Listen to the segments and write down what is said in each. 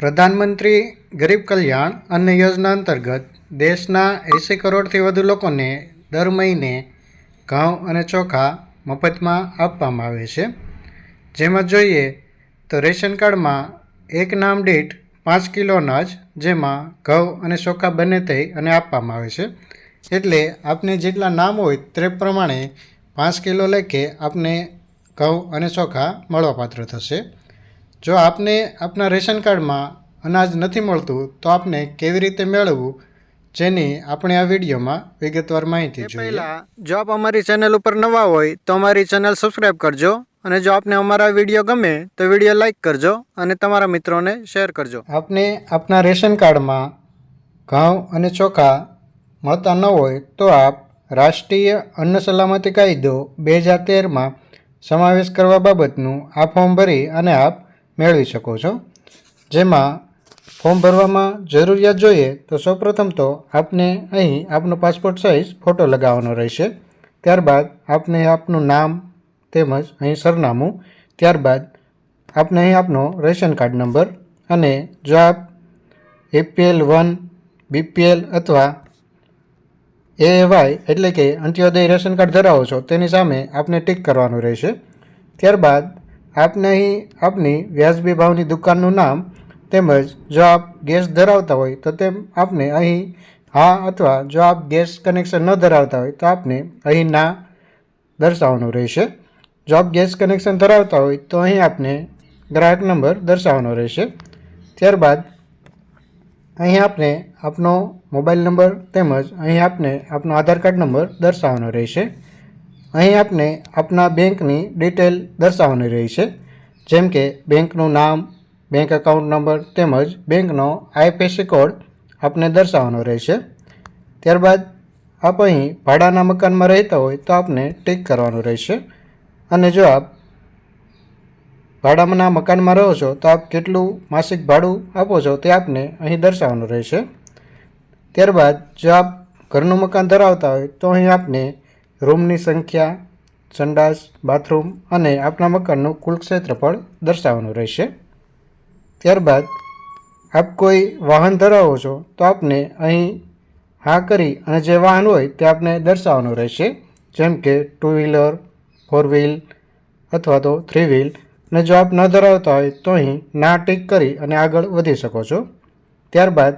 પ્રધાનમંત્રી ગરીબ કલ્યાણ અન્ન યોજના અંતર્ગત દેશના એંસી કરોડથી વધુ લોકોને દર મહિને ઘઉં અને ચોખા મફતમાં આપવામાં આવે છે. જેમાં જોઈએ તો રેશન કાર્ડમાં એક નામ દીઠ પાંચ કિલો અનાજ જેમાં ઘઉં અને ચોખા બંને થઈ અને આપવામાં આવે છે. એટલે આપને જેટલા નામ હોય તે પ્રમાણે પાંચ કિલો લેખે આપને ઘઉં અને ચોખા મળવાપાત્ર થશે. જો આપને આપના રેશન કાર્ડમાં અનાજ નથી મળતું તો આપને કેવી રીતે મેળવવું? જેની આપણે આ વિડીયોમાં વિગતવાર માહિતી જોઈએ. પહેલાં જો આપ અમારી ચેનલ ઉપર નવા હોય તો અમારી ચેનલ સબસ્ક્રાઈબ કરજો અને જો આપને અમારા વીડિયો ગમે તો વીડિયો લાઈક કરજો અને તમારા મિત્રોને શેર કરજો. આપને આપના રેશન કાર્ડમાં ઘઉં અને ચોખા મળતા ન હોય તો આપ રાષ્ટ્રીય અન્ન સલામતી કાયદો બે હજાર તેરમાં સમાવેશ કરવા બાબતનું આ ફોર્મ ભરી અને આપ મેળવી શકો છો. જેમાં ફોર્મ ભરવામાં જરૂરિયાત જોઈએ તો સૌપ્રથમ તો આપને અહીં આપનો પાસપોર્ટ સાઇઝ ફોટો લગાવવાનો રહેશે. ત્યારબાદ આપને આપનું નામ તેમજ અહીં સરનામું. ત્યારબાદ આપને અહીં આપનો રેશન કાર્ડ નંબર અને જો આપ એપીએલ વન, બીપીએલ અથવા એવાય એટલે કે અંત્યોદય રેશન કાર્ડ ધરાવો છો તેની સામે આપને ટીક કરવાનું રહેશે. ત્યારબાદ આપને અહીં આપની વ્યાજબી ભાવની દુકાનનું નામ તેમજ જો આપ ગેસ ધરાવતા હોય તો તેમ આપને અહીં, હા અથવા જો આપ ગેસ કનેક્શન ન ધરાવતા હોય તો આપને અહીં ના દર્શાવવાનું રહેશે. જો આપ ગેસ કનેક્શન ધરાવતા હોય તો અહીં આપને ગ્રાહક નંબર દર્શાવવાનો રહેશે. ત્યારબાદ અહીં આપને આપનો મોબાઈલ નંબર તેમજ અહીં આપને આપનો આધાર કાર્ડ નંબર દર્શાવવાનો રહેશે. અહીં આપને આપના બેંકની ડિટેલ દર્શાવવાની રહેશે જેમ કે બેંકનું નામ, બેંક એકાઉન્ટ નંબર તેમજ બેંકનો આઈપીસી કોડ આપને દર્શાવવાનો રહેશે ત્યારબાદ આપ અહીં ભાડાના મકાનમાં રહેતા હોય તો આપને ટીક કરવાનું રહેશે અને જો આપ ભાડાના મકાનમાં રહો છો તો આપ કેટલું માસિક ભાડું આપો છો તે આપને અહીં દર્શાવવાનું રહેશે ત્યારબાદ જો આપ ઘરનું મકાન ધરાવતા હોય તો અહીં આપને રૂમની સંખ્યા, સંડાસ, બાથરૂમ અને આપના મકાનનું કુલ ક્ષેત્રફળ દર્શાવવાનું રહેશે. ત્યારબાદ, આપ કોઈ વાહન ધરાવો છો, તો આપને અહીં હા કરી અને જે વાહન હોય તે આપને દર્શાવવાનું રહેશે. જેમ કે ટુ વ્હીલર ફોર વ્હીલ અથવા તો થ્રી વ્હીલ અને જો આપ ન ધરાવતા હોય, તો અહીં ના ટીક કરી અને આગળ વધી શકો છો. ત્યારબાદ,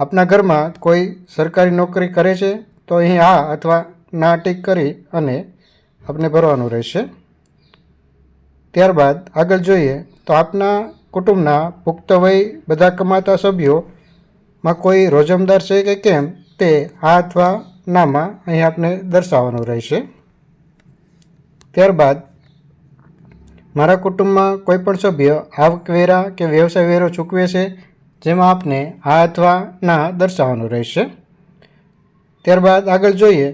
આપના ઘરમાં કોઈ સરકારી નોકરી કરે છે, તો અહીં હા અથવા ના ટીક કરી અને આપને ભરવાનું રહેશે. ત્યારબાદ આગળ જોઈએ તો આપના કુટુંબના પુખ્ત વય બધા કમાતા સભ્યોમાં કોઈ રોજમદાર છે કે કેમ તે હા અથવા નામાં અહીં આપને દર્શાવવાનું રહેશે. ત્યારબાદ મારા કુટુંબમાં કોઈ પણ સભ્ય આવકવેરા કે વ્યવસાય વેરો ચૂકવે છે જેમાં આપને હા અથવા ના દર્શાવવાનું રહેશે. ત્યારબાદ આગળ જોઈએ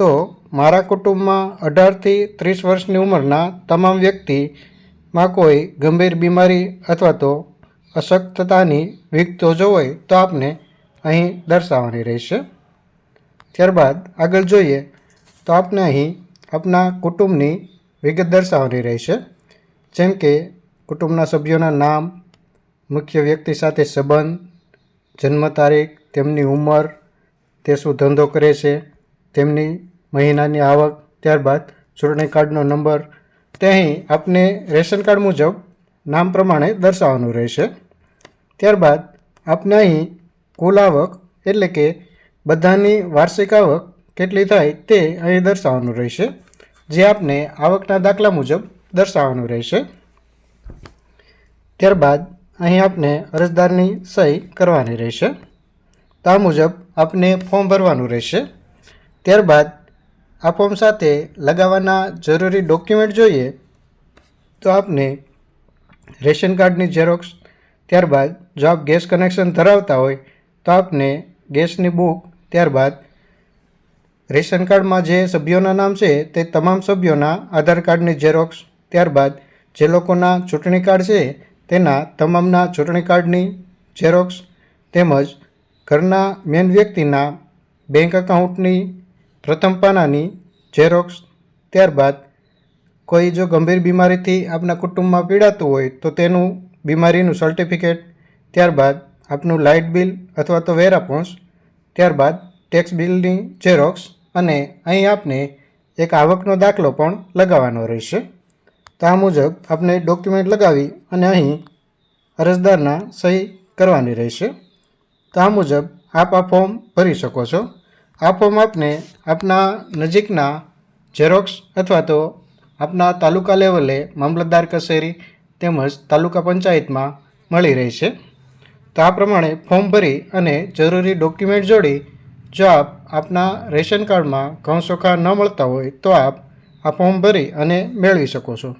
તો મારા કુટુંબમાં અઢારથી ત્રીસ વર્ષની ઉંમરના તમામ વ્યક્તિમાં કોઈ ગંભીર બીમારી અથવા તો અશક્તતાની વિગતો જો હોય તો આપને અહીં દર્શાવવાની રહેશે. ત્યારબાદ આગળ જોઈએ તો આપને અહીં આપના કુટુંબની વિગત દર્શાવવાની રહેશે. જેમ કે કુટુંબના સભ્યોના નામ, મુખ્ય વ્યક્તિ સાથે સંબંધ, જન્મ તારીખ, તેમની ઉંમર, તે શું ધંધો કરે છે, તેમની મહિનાની આવક, ત્યારબાદ ચૂંટણી કાર્ડનો નંબર તે અહીં આપને રેશન કાર્ડ મુજબ નામ પ્રમાણે દર્શાવવાનું રહેશે. ત્યારબાદ આપને અહીં કુલ આવક એટલે કે બધાની વાર્ષિક આવક કેટલી થાય તે અહીં દર્શાવવાનું રહેશે, જે આપને આવકના દાખલા મુજબ દર્શાવવાનું રહેશે. ત્યારબાદ અહીં આપને અરજદારની સહી કરવાની રહેશે. તો મુજબ આપને ફોર્મ ભરવાનું રહેશે. ત્યારબાદ આ ફોર્મ સાથે લગાવવાના જરૂરી ડોક્યુમેન્ટ જોઈએ તો આપને રેશન કાર્ડની ઝેરોક્ષ ત્યારબાદ જો આપ ગેસ કનેક્શન ધરાવતા હોય તો આપને ગેસની બુક, ત્યારબાદ રેશન કાર્ડમાં જે સભ્યોના નામ છે તે તમામ સભ્યોના આધાર કાર્ડની ઝેરોક્ષ ત્યારબાદ જે લોકોના ચૂંટણી કાર્ડ છે તેના તમામના ચૂંટણી કાર્ડની ઝેરોક્ષ તેમજ ઘરના મેન વ્યક્તિના બેંક એકાઉન્ટની પ્રથમ પાનાની ઝેરોક્સ ત્યારબાદ કોઈ જો ગંભીર બીમારીથી આપના કુટુંબમાં પીડાતું હોય તો તેનું બીમારીનું સર્ટિફિકેટ ત્યારબાદ આપનું લાઇટ બિલ અથવા તો વેરા પહોંચ ત્યારબાદ ટેક્સ બિલની ઝેરોક્સ અને અહીં આપને એક આવકનો દાખલો પણ લગાવવાનો રહેશે. તો આ મુજબ આપને ડોક્યુમેન્ટ લગાવી અને અહીં અરજદારના સહી કરવાની રહેશે. તો આ મુજબ આપ આ ફોર્મ ભરી શકો છો. આ ફોર્મ આપને આપના નજીકના ઝેરોક્સ અથવા તો આપના તાલુકા લેવલે મામલતદાર કચેરી તેમજ તાલુકા પંચાયતમાં મળી રહેશે તો આ પ્રમાણે ફોર્મ ભરી અને જરૂરી ડોક્યુમેન્ટ જોડી જો આપ આપના રેશન કાર્ડમાં ઘઉં ચોખા ન મળતા હોય તો આપ આ ફોર્મ ભરી અને મેળવી શકો છો.